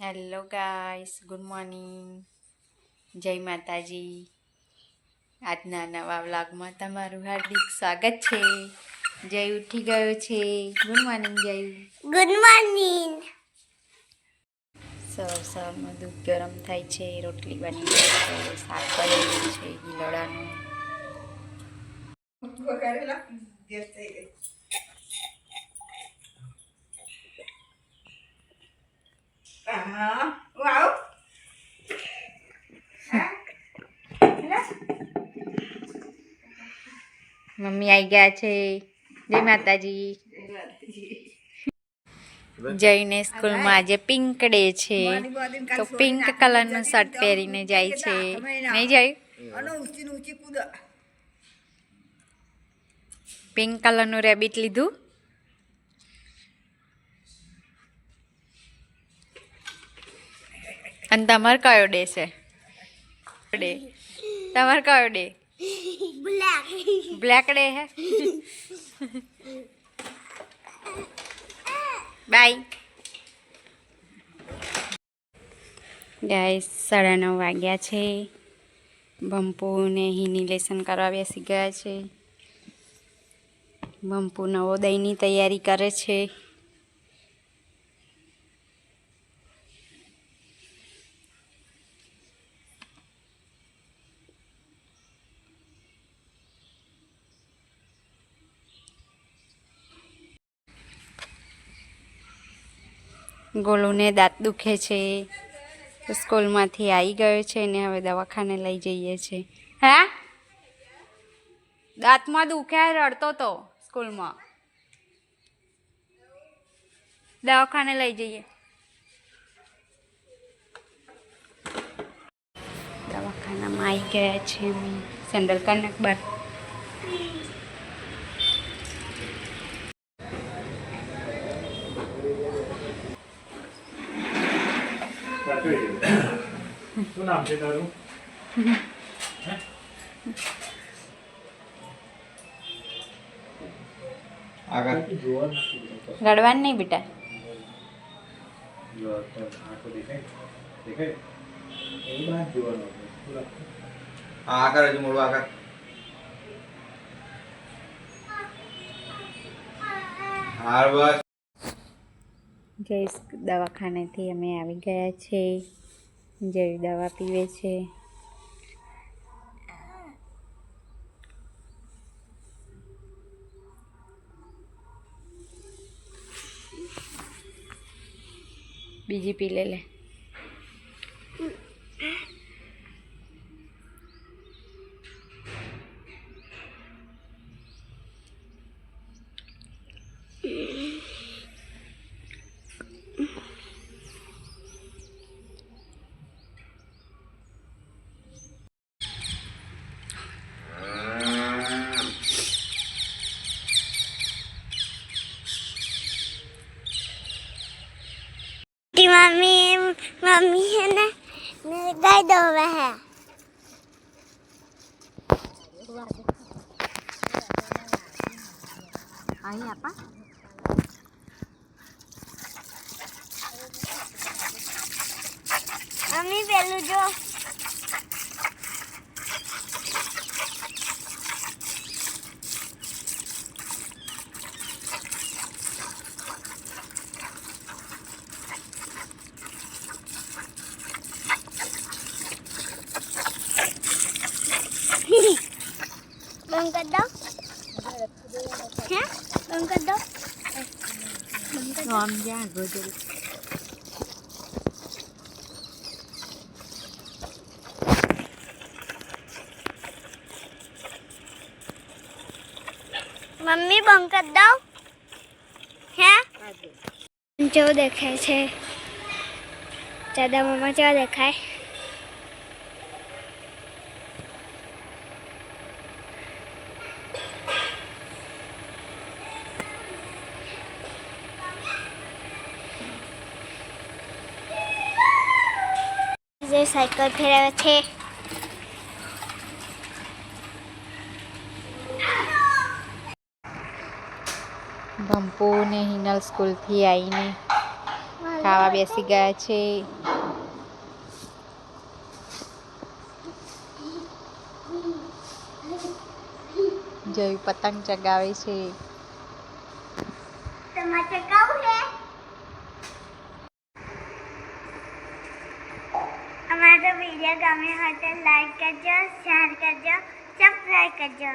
Hello guys good morning જય માતાજી. આજના નવા વ્લોગમાં તમારું હાર્દિક સ્વાગત છે. જય ઉઠી ગયો છે. Good morning Jay. Good morning સૌ સૌમાં દૂધ ગરમ થાય છે રોટલી બની ગઈ છે શાક બનેલું છે ગીલોડાનું મમ્મી આવી ગયા છે. જય માતાજી. જઈને સ્કૂલમાં આજે પિંક ડે છે. તો પિંક કલરનું શર્ટ પહેરીને જાય છે. નહીં જાય? પિંક કલરનું રેબિટ લીધું? અને તમારે કયો ડે છે? ડે તમારે કયો ડે બ્લેક બ્લેક ડે હે? બાય ગાઈસ સાડા નવ વાગ્યા છે. બંપુ ને હિની લેસન કરવા બેસી ગયા છે. બંપુ નવોદયની તૈયારી કરે છે. ગોલુને દાંત દુખે છે સ્કૂલમાંથી આવી ગયો છે ને હવે દવાખાને લઈ જઈએ છે. હે? દાંતમાં દુખે, રડતો તો સ્કૂલમાં. દવાખાને લઈ જઈએ. દવાખાનામાં આવી ગયા છે સેન્ડલ કનક બાર. શું નામ છે તારું? રડવાનું નહીં બેટા. આગળ હજુ મોડું હાર બસ. જય દવાખાનેથી અમે આવી ગયા છે. જય દવા પીવે છે. બીજી પી લે લે. દઈ દો હવે અહીં આપા મમ્મી પેલું જો con đất hả? Con con đất ngon da rồi chị. Mummy બંધ કરી દઉં હે જો દેખાય છે દાદા મમ્મા ચો દેખાય જે સાયકલ ફેરવે છે. ભંપુ ને હિનલ સ્કૂલથી આવીને ખાવા બેસી ગયા છે. જોઈ પતંગ ચગાવે છે તમારે કહું છે અમારો વીડિયો ગમ્યો હોય તો લાઈક કરજો શેર કરજો સબસ્ક્રાઈબ કરજો.